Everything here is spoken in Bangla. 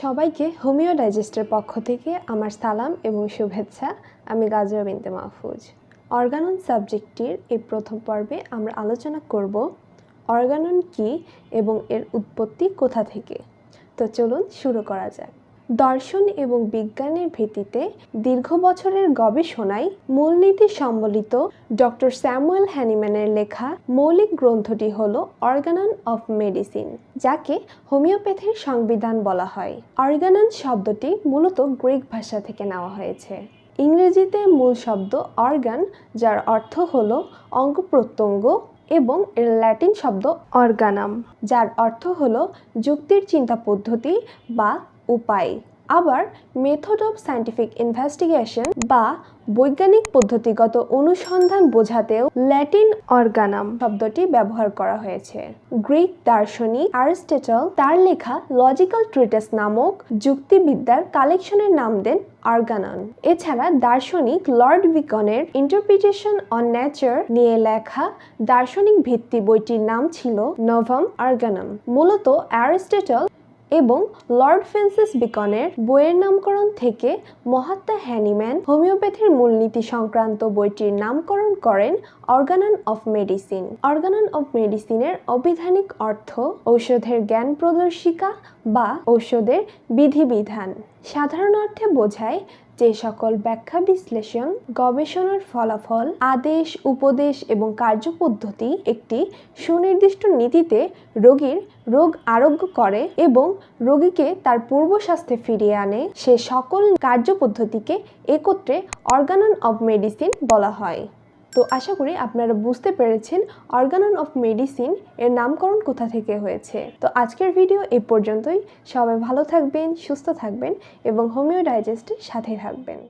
সবাইকে হোমিও ডাইজেস্টের পক্ষ থেকে আমার সালাম এবং শুভেচ্ছা। আমি গাজরা বিনতে মাহফুজ। অর্গানন সাবজেক্টটির এই প্রথম পর্বে আমরা আলোচনা করব অর্গানন কি এবং এর উৎপত্তি কোথা থেকে? তো চলুন শুরু করা যাক। দর্শন এবং বিজ্ঞানের ভিত্তিতে দীর্ঘ বছরের গবেষণায় মূলনীতি সম্বলিত ডক্টর স্যামুয়েল হ্যানিম্যানের লেখা মৌলিক গ্রন্থটি হল অর্গানন অফ মেডিসিন, যাকে হোমিওপ্যাথির সংবিধান বলা হয়। অর্গানন শব্দটি মূলত গ্রিক ভাষা থেকে নেওয়া হয়েছে। ইংরেজিতে মূল শব্দ অর্গান, যার অর্থ হল অঙ্গ প্রত্যঙ্গ এবং এর ল্যাটিন শব্দ অর্গানাম, যার অর্থ হল যুক্তির চিন্তা পদ্ধতি বা উপায়। আবার মেথড অফ সায়েন্টিফিক ইনভেস্টিগেশন বা বৈজ্ঞানিক পদ্ধতিগত অনুসন্ধান বোঝাতেও ল্যাটিন অর্গানাম শব্দটি ব্যবহার করা হয়েছে। গ্রিক দার্শনিক অ্যারিস্টটল তার লেখা লজিক্যাল ট্রিটেস নামক যুক্তিবিদ্যার কালেকশনের নাম দেন অর্গানন এছাড়া দার্শনিক লর্ড বিকনের ইন্টারপ্রিটেশন অন নেচার নিয়ে লেখা দার্শনিক ভিত্তি বইটির নাম ছিল নভম অর্গানম মূলত অ্যারিস্টটল এবং লর্ড ফ্রান্সিস বিকনের বইয়ের নামকরণ থেকে মহাত্মা হ্যানিম্যান হোমিওপ্যাথির মূলনীতি সংক্রান্ত বইটির নামকরণ করেন Organon of medicine. Organon of মেডিসিনের অবিধানিক অর্থ ঔষধের জ্ঞান প্রদর্শিকা বা ঔষধের বিধিবিধান। সাধারণ অর্থে বোঝায় যে সকল ব্যাখ্যা বিশ্লেষণ, গবেষণার ফলাফল, আদেশ, উপদেশ এবং কার্যপদ্ধতি একটি সুনির্দিষ্ট নীতিতে রোগীর রোগ আরোগ্য করে এবং রোগীকে তার পূর্ব স্বাস্থ্যে ফিরিয়ে আনে, সে সকল কার্যপদ্ধতিকে একত্রে অর্গানন অব মেডিসিন বলা হয়। তো আশা করি আপনারা বুঝতে পেরেছেন অর্গানন অফ মেডিসিন এর নামকরণ কোথা থেকে হয়েছে। তো আজকের ভিডিও এ পর্যন্তই। সবাই ভালো থাকবেন, সুস্থ থাকবেন এবং হোমিও ডাইজেস্টের সাথে থাকবেন।